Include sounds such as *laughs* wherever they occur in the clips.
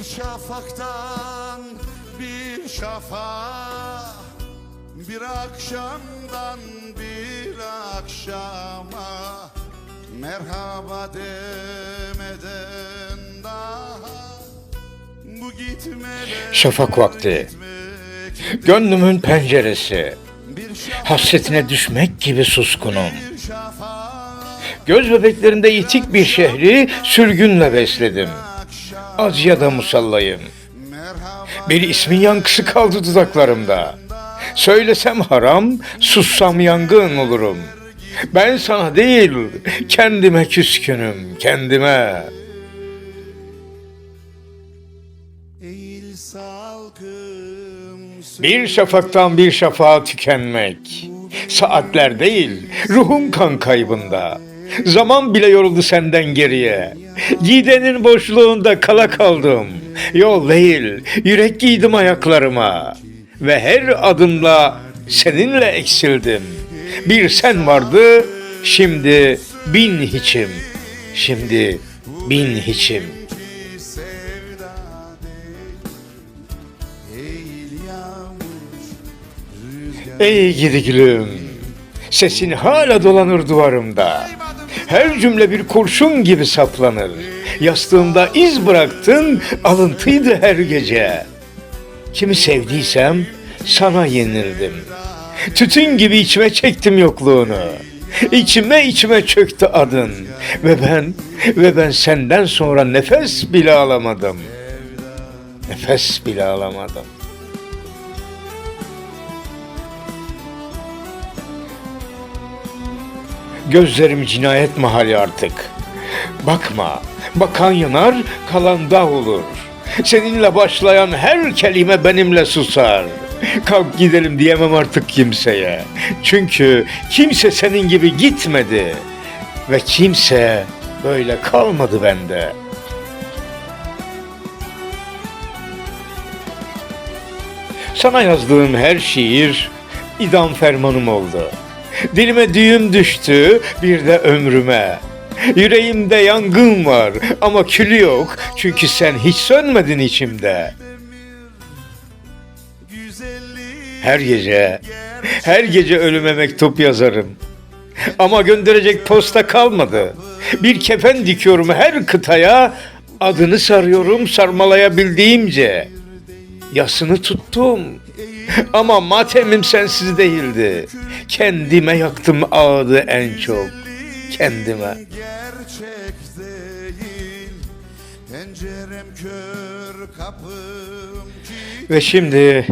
Bir şafaktan bir şafa Bir akşamdan bir akşama Merhaba demeden daha Bu gitmeler Şafak vakti. gitmek Gönlümün penceresi. Hasretine düşmek gibi suskunum. Göz bebeklerinde yitik bir şehri sürgünle besledim. Acıya da musallayım. Bir ismin yankısı kaldı dudaklarımda. Söylesem haram, sussam yangın olurum. Ben sana değil, kendime küskünüm, kendime. Bir şafaktan bir şafağa tükenmek. Saatler değil, ruhum kan kaybında. Zaman bile yoruldu senden geriye. *laughs* Gidenin boşluğunda kala kaldım. Yol değil, yürek giydim ayaklarıma. Ve her adımla seninle eksildim. Bir sen vardı, şimdi bin hiçim. Şimdi bin hiçim. Ey gidi gülüm, sesin hala dolanır duvarımda. Her cümle bir kurşun gibi saplanır. Yastığımda iz bıraktın, alıntıydı her gece. Kimi sevdiysem sana yenildim. Tütün gibi içime çektim yokluğunu. İçime içime çöktü adın. Ve ben, ve ben senden sonra nefes bile alamadım. Nefes bile alamadım. Gözlerim cinayet mahalli artık. Bakma, bakan yanar, kalan dağ olur. Seninle başlayan her kelime benimle susar. Kalk gidelim diyemem artık kimseye. Çünkü kimse senin gibi gitmedi. Ve kimse böyle kalmadı bende. Sana yazdığım her şiir idam fermanım oldu. Dilime düğüm düştü bir de ömrüme. Yüreğimde yangın var ama külü yok çünkü sen hiç sönmedin içimde. Her gece, her gece ölüme mektup yazarım. Ama gönderecek posta kalmadı. Bir kefen dikiyorum her kıtaya, adını sarıyorum sarmalayabildiğimce. Yasını tuttum. Ama matemim sensiz değildi. Kendime yaktım ağdı en çok. Kendime. gerçek değil Pencerem kör kapım ki Ve şimdi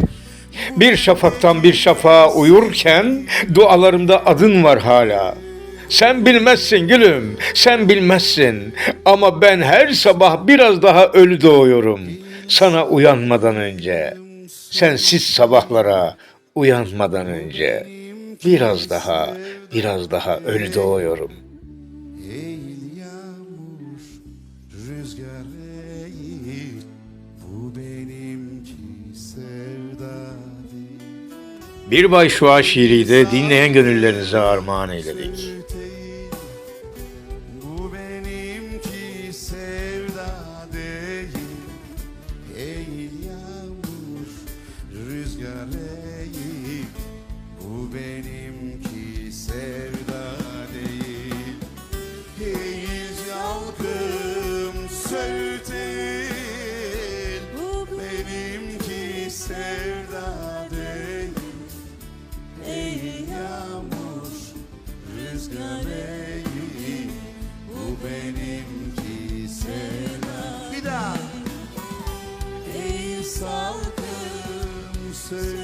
bir şafaktan bir şafağa uyurken dualarımda adın var hala. Sen bilmezsin gülüm, sen bilmezsin. Ama ben her sabah biraz daha ölü doğuyorum. Sana uyanmadan önce. Sensiz sabahlara uyanmadan önce. Biraz daha, biraz daha ölü doğuyorum. Bir Bay Şua şiiriyle dinleyen gönüllerinize armağan eyledik. say